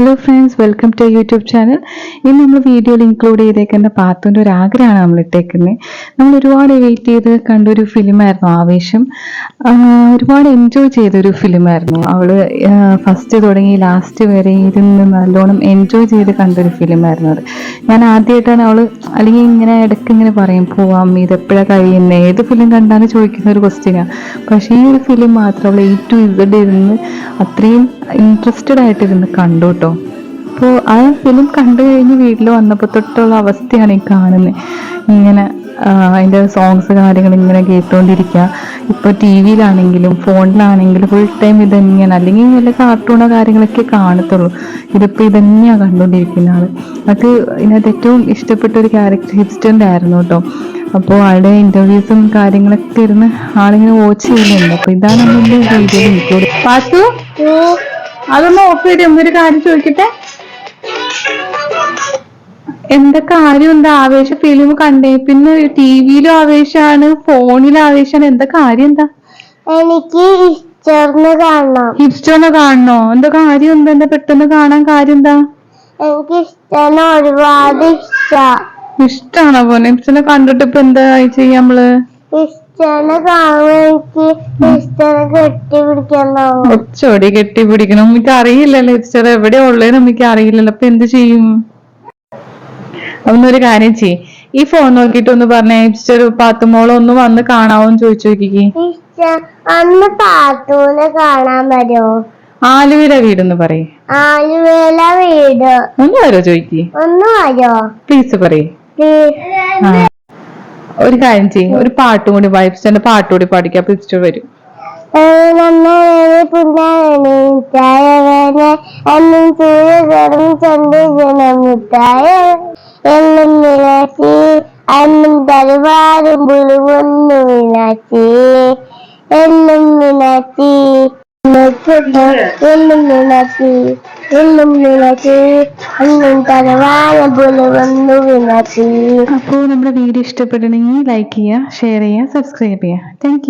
Hello friends welcome to YouTube channel ഇന്ന് നമ്മൾ വീഡിയോയിൽ ഇൻക്ലൂഡ് ചെയ്തേക്കുന്ന പാത്തുവിന്റെ ഒരു ആഗ്രഹമാണ് നമ്മൾ ഇട്ടേക്കുന്നത്. നമ്മൾ ഒരുപാട് വെയിറ്റ് ചെയ്ത് കണ്ടൊരു ഫിലിമായിരുന്നു ആവേശം. ഒരുപാട് എൻജോയ് ചെയ്തൊരു ഫിലിമായിരുന്നു അവൾ ഫസ്റ്റ് തുടങ്ങി ലാസ്റ്റ് വരെ ഇരുന്ന് നല്ലോണം എൻജോയ് ചെയ്ത് കണ്ടൊരു ഫിലിമായിരുന്നു അത്. ഞാൻ ആദ്യമായിട്ടാണ് അവൾ അല്ലെങ്കിൽ ഇങ്ങനെ ഇടയ്ക്ക് ഇങ്ങനെ പറയും പോവാം ഇത് എപ്പോഴാണ് കഴിയുന്നത് ഏത് ഫിലിം കണ്ടാലും ചോദിക്കുന്ന ഒരു ക്വസ്റ്റ്യനാണ് പക്ഷേ ഈ ഒരു ഫിലിം മാത്രം അവൾ എയ്റ്റ് ടു ഇസഡ് ഇരുന്ന് അത്രയും ഇൻട്രസ്റ്റഡ് ആയിട്ടിരുന്ന് കണ്ടു കേട്ടോ. അപ്പോൾ ആ ഫിലിം കണ്ടു കഴിഞ്ഞ് വീട്ടിൽ വന്നപ്പോൾ തൊട്ടുള്ള അവസ്ഥയാണ് ഈ കാണുന്നത് ഇങ്ങനെ അതിന്റെ സോങ്സ് കാര്യങ്ങൾ ഇങ്ങനെ കേട്ടുകൊണ്ടിരിക്കുക ഇപ്പോൾ ടി വിയിലാണെങ്കിലും ഫോണിലാണെങ്കിലും ഫുൾ ടൈം ഇത് തന്നെയാണ് അല്ലെങ്കിൽ വല്ല കാർട്ടൂണോ കാര്യങ്ങളൊക്കെ കാണത്തുള്ളൂ. ഇതിപ്പോൾ ഇതന്നെയാണ് കണ്ടുകൊണ്ടിരിക്കുന്ന ആൾ അത് ഇതിനകത്ത് ഏറ്റവും ഇഷ്ടപ്പെട്ട ഒരു ക്യാരക്ടർ ഹിപ്സ്റ്ററിന്റെ ആയിരുന്നു കേട്ടോ അപ്പോൾ ആളുടെ ഇന്റർവ്യൂസും കാര്യങ്ങളൊക്കെ ഇരുന്ന് ആളിങ്ങനെ വാച്ച് ചെയ്യുന്നുണ്ട്. അപ്പോൾ ഇതാണ് നമ്മുടെ വീഡിയോ ഇൻക്ലൂഡ് പാത്തു അതൊന്ന് ഓഫ് ചെയ്ത്. ഒരു കാര്യം ചോദിക്കട്ടെ? എന്താ കാര്യം എന്താ ആവേശ ഫിലിം കണ്ടേ. പിന്നെ ടി വിയിലും ആവേശാണ് ഫോണിലും ആവേശാണ്. എന്താ കാര്യം എന്താ എനിക്ക് ഇഷ്ടർന്ന് കാണണം. കാണണോ? എന്താ കാര്യം എന്താ എന്താ പെട്ടെന്ന് കാണാൻ കാര്യം എന്താ എനിക്ക് ഒരുപാട് ഇഷ്ടം. ഇഷ്ടാണോ പോലെ ഹിപ്സ്റ്റോനെ കണ്ടിട്ട് ഇപ്പൊ എന്താ ചെയ്യാ നമ്മൾ? കാണുമ്പോ എനിക്ക് ഒച്ചോടി കെട്ടി നമുക്ക് അറിയില്ലല്ലോ ഹിസ്റ്റർ എവിടെയാ ഉള്ളതെന്ന് നമുക്ക് അറിയില്ലല്ലോ അപ്പൊ എന്ത് ചെയ്യും? അതൊന്നൊരു കാര്യം ചെയ് ഈ ഫോൺ നോക്കിട്ട് ഒന്ന് പറഞ്ഞ ഹിപ്സ്റ്റർ പാത്തുമോളെ ഒന്ന് വന്ന് കാണാവോന്ന് ചോദിച്ചു നോക്കിക്കേ. ആലുവേല അന്ന് പാത്തൂനെ കാണാൻ വരുമോ ആലുവില വീടെന്ന് പറയേ. ആലുവേല വീട്. ഒന്ന് വരോ ചോയ്ക്ക് ഒന്ന് വരോ? പ്ലീസ് പറയേ. ഒരു കാര്യം ചെയ്യും. ഒരു പാട്ടും കൂടി വൈബ്സിന്റെ പാട്ടും കൂടി പാടിക്കാം അപ്പൊ ഹിപ്സ്റ്റർ വരും. ചന്ദ്രജനം മുത്തായ എന്നും വിലാസി അന്നും തലവാരും പുളുവൊന്നു വിലാസി എന്നും വിലാസി എന്നും വിലാസി എന്നും വിലാസി അന്നും തലവാരം പുളുവൊന്നു വിലാസി അപ്പോൾ നമ്മുടെ വീഡിയോ ഇഷ്ടപ്പെടണമെങ്കിൽ ലൈക്ക് ചെയ്യുക ഷെയർ ചെയ്യുക സബ്സ്ക്രൈബ് ചെയ്യുക. താങ്ക്